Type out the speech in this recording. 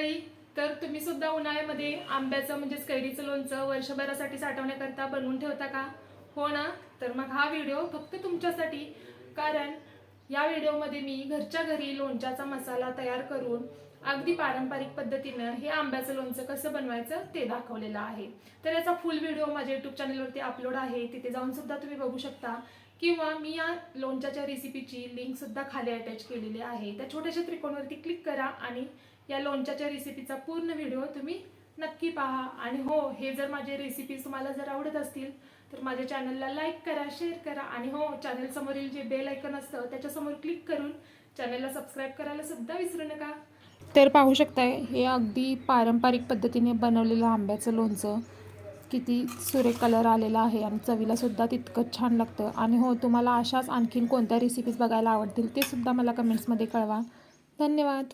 मंडळी तर तुम्ही सुद्धा उन्हाळ्यामध्ये आंब्याचं म्हणजेच कैरीचं लोणचं वर्षभरासाठी साठवण्याकरता बनवून ठेवता का? हो ना? तर मग हा व्हिडिओ फक्त तुमच्यासाठी. कारण या व्हिडिओमध्ये मी घरच्या घरी लोणच्याचा मसाला तयार करून अगदी पारंपरिक पद्धतीनं हे आंब्याचं लोणचं कसं बनवायचं ते दाखवलेलं आहे. तर याचा फुल व्हिडिओ माझ्या युट्यूब चॅनलवरती अपलोड आहे. तिथे जाऊन सुद्धा तुम्ही बघू शकता. किंवा मी या लोणच्याच्या रेसिपीची लिंकसुद्धा खाली अटॅच केलेली आहे. त्या छोट्याशा त्रिकोणवरती क्लिक करा आणि या लोणच्याच्या रेसिपीचा पूर्ण व्हिडिओ तुम्ही नक्की पहा. आणि हो हे जर माझे रेसिपीज तुम्हाला जर आवडत असतील तर माझ्या चॅनलला लाईक करा शेअर करा. आणि हो चॅनलसमोरील जे बेल ऐकन असतं त्याच्यासमोर क्लिक करून चॅनलला सबस्क्राईब करायला सुद्धा विसरू नका. तर पाहू शकताय हे अगदी पारंपरिक पद्धतीने बनवलेलं आंब्याचं लोणचं. किती सुरेख कलर आलेला आहे आणि चवीलासुद्धा तितकंच छान लागतं. आणि हो तुम्हाला अशाच आणखीन कोणत्या रेसिपीज बघायला आवडतील ते सुद्धा मला कमेंट्समध्ये कळवा. धन्यवाद.